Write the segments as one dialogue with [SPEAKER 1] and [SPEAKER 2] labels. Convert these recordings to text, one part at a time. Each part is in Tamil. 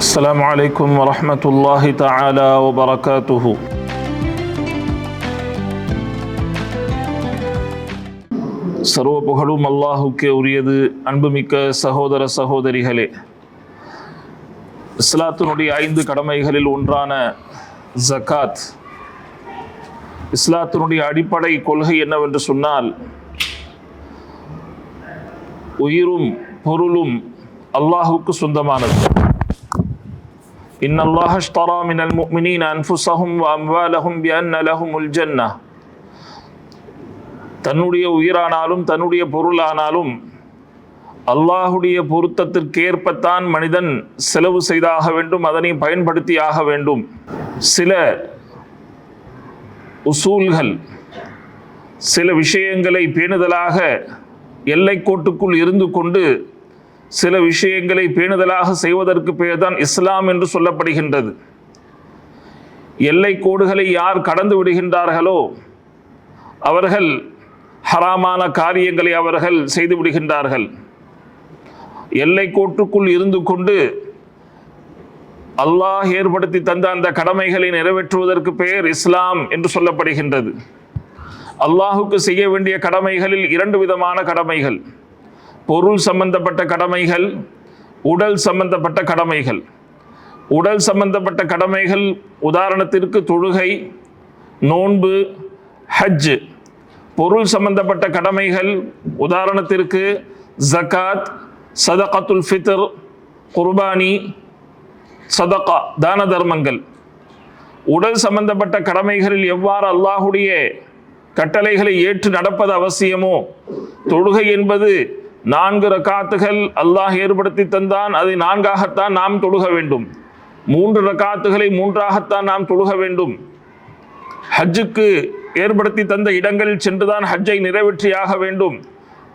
[SPEAKER 1] السلام عليكم ورحمة الله تعالى وبركاته சர்வ புகழும் அல்லாஹுக்கே உரியது அன்புமிக்க சகோதர சகோதரிகளே இஸ்லாத்தினுடைய ஐந்து கடமைகளில் ஒன்றான ஜகாத் இஸ்லாத்தினுடைய அடிப்படை கொள்கை என்னவென்று சொன்னால் உயிரும் பொருளும் அல்லாஹுக்கு சொந்தமானது இன் அல்லாஹ் اشترى من المؤمنين أنفسهم وأموالهم بأن لهم الجنة தன்னுடைய உயிரானாலும் தன்னுடைய பொருளானாலும் அல்லாஹுடைய பொருத்தத்திற்கேற்பத்தான் மனிதன் செலவு செய்தாக வேண்டும் அதனை பயன்படுத்தி ஆக வேண்டும் சில உசூல்கள் சில விஷயங்களை பேணுதலாக எல்லைக்கோட்டுக்குள் இருந்து கொண்டு சில விஷயங்களை பேணுதலாக செய்வதற்கு பெயர்தான் இஸ்லாம் என்று சொல்லப்படுகின்றது. எல்லை கோடுகளை யார் கடந்து விடுகின்றார்களோ அவர்கள் ஹராமான காரியங்களை அவர்கள் செய்து விடுகின்றார்கள். எல்லை கோட்டுக்குள் இருந்து கொண்டு அல்லாஹ் ஏற்படுத்தி தந்த அந்த கடமைகளை நிறைவேற்றுவதற்கு பெயர் இஸ்லாம் என்று சொல்லப்படுகின்றது. அல்லாஹுக்கு செய்ய வேண்டிய கடமைகளில் இரண்டு விதமான கடமைகள். பொருள் சம்பந்தப்பட்ட கடமைகள் உடல் சம்பந்தப்பட்ட கடமைகள். உடல் சம்பந்தப்பட்ட கடமைகள் உதாரணத்திற்கு தொழுகை நோன்பு ஹஜ்ஜு பொருள் சம்பந்தப்பட்ட கடமைகள் உதாரணத்திற்கு ஜகாத் சதகத்துல் ஃபித்ர் குர்பானி சதகா தான தர்மங்கள். உடல் சம்பந்தப்பட்ட கடமைகளில் எவ்வாறு அல்லாஹுடைய கட்டளைகளை ஏற்று நடப்பது அவசியமோ? தொழுகை என்பது நான்கு ரக்காத்துகள் அல்லாஹ் ஏற்படுத்தி தந்தான். அதை நான்காகத்தான் நாம் தொழுக வேண்டும். மூன்று ரக்காத்துகளை மூன்றாகத்தான் நாம் தொழுக வேண்டும். ஹஜ்ஜுக்கு ஏற்படுத்தி தந்த இடங்களில் சென்றுதான் ஹஜ்ஜை நிறைவேற்றியாக வேண்டும்.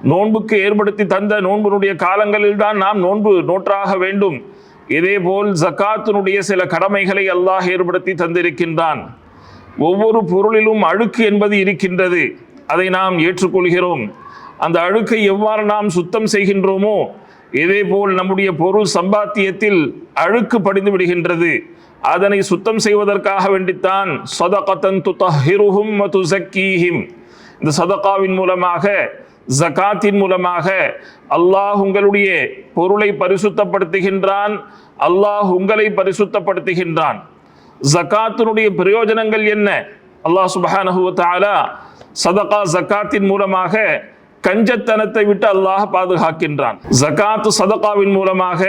[SPEAKER 1] நோன்புக்கு ஏற்படுத்தி தந்த நோன்புனுடைய காலங்களில் தான் நாம் நோன்பு நோற்றாக வேண்டும். இதேபோல் ஜக்காத்தினுடைய சில கடமைகளை அல்லாஹ் ஏற்படுத்தி தந்திருக்கின்றான். ஒவ்வொரு பொருளிலும் அழுக்கு என்பது இருக்கின்றது. அதை நாம் ஏற்றுக்கொள்கிறோம். அந்த அழுக்கை எவ்வாறு நாம் சுத்தம் செய்கின்றோமோ இதேபோல் நம்முடைய பொருள் சம்பாத்தியத்தில் அழுக்கு படிந்து விடுகின்றது. அதனை சுத்தம் செய்வதற்காக வேண்டித்தான் சதகத்தன் துதஹிருஹும் துசக்கீஹிம். இந்த சதகாவின் மூலமாக ஜகாத்தின் மூலமாக அல்லாஹ் உங்களுடைய பொருளை பரிசுத்தப்படுத்துகின்றான் அல்லாஹ் உங்களை பரிசுத்தப்படுத்துகின்றான். ஜகாத்தினுடைய பிரயோஜனங்கள் என்ன? அல்லாஹ் சுபஹானஹு தாலா சதகா ஜக்காத்தின் மூலமாக கஞ்சத்தனத்தை விட்டு அல்லாஹ் பாதுகாக்கின்றான். ஜகாத்து சதகாவின் மூலமாக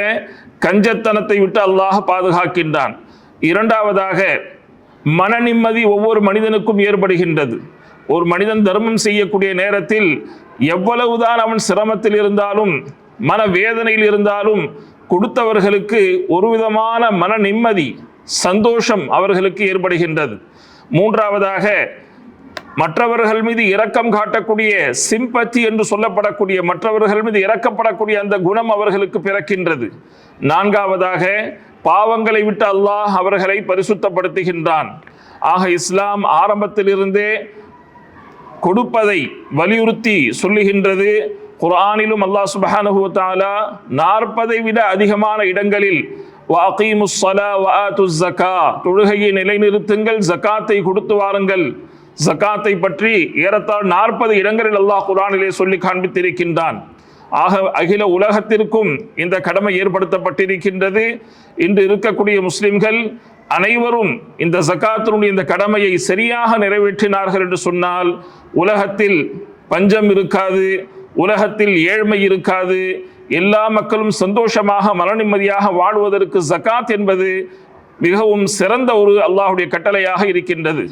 [SPEAKER 1] கஞ்சத்தனத்தை விட்டு அல்லாஹ் பாதுகாக்கின்றான். இரண்டாவதாக மன நிம்மதி ஒவ்வொரு மனிதனுக்கும் ஏற்படுகின்றது. ஒரு மனிதன் தர்மம் செய்யக்கூடிய நேரத்தில் எவ்வளவுதான் அவன் சிரமத்தில் இருந்தாலும் மன வேதனையில் இருந்தாலும் கொடுத்தவர்களுக்கு ஒரு விதமான மன நிம்மதி சந்தோஷம் அவர்களுக்கு ஏற்படுகின்றது. மூன்றாவதாக மற்றவர்கள் மீது இரக்கம் காட்டக்கூடிய சிம்பத்தி என்று சொல்லப்படக்கூடிய மற்றவர்கள் மீது இறக்கப்படக்கூடிய அந்த குணம் அவர்களுக்கு பிறக்கின்றது. நான்காவதாக பாவங்களை விட்டு அல்லாஹ் அவர்களை பரிசுத்தப்படுத்துகின்றான். ஆக இஸ்லாம் ஆரம்பத்திலிருந்தே கொடுப்பதை வலியுறுத்தி சொல்லுகின்றது. குரானிலும் அல்லாஹ் சுபஹானஹு தாலா நாற்பதை விட அதிகமான இடங்களில் வாக்கீமுசலா வா துஸ் ஜக்கா தொழுகையை நிலைநிறுத்துங்கள் ஜக்காத்தை கொடுத்து வாருங்கள். ஜக்காத்தை பற்றி ஏறத்தாழ் நாற்பது இடங்களில் அல்லாஹ் குரானிலே சொல்லி காண்பித்திருக்கின்றான். ஆக அகில உலகத்திற்கும் இந்த கடமை ஏற்படுத்தப்பட்டிருக்கின்றது. இன்று இருக்கக்கூடிய முஸ்லிம்கள் அனைவரும் இந்த ஜக்காத்தினுடைய இந்த கடமையை சரியாக நிறைவேற்றினார்கள் என்று சொன்னால் உலகத்தில் பஞ்சம் இருக்காது உலகத்தில் ஏழ்மை இருக்காது எல்லா மக்களும் சந்தோஷமாக மன நிம்மதியாக வாழ்வதற்கு ஜக்காத் என்பது மிகவும் சிறந்த ஒரு அல்லாஹுடைய கட்டளையாக இருக்கின்றது.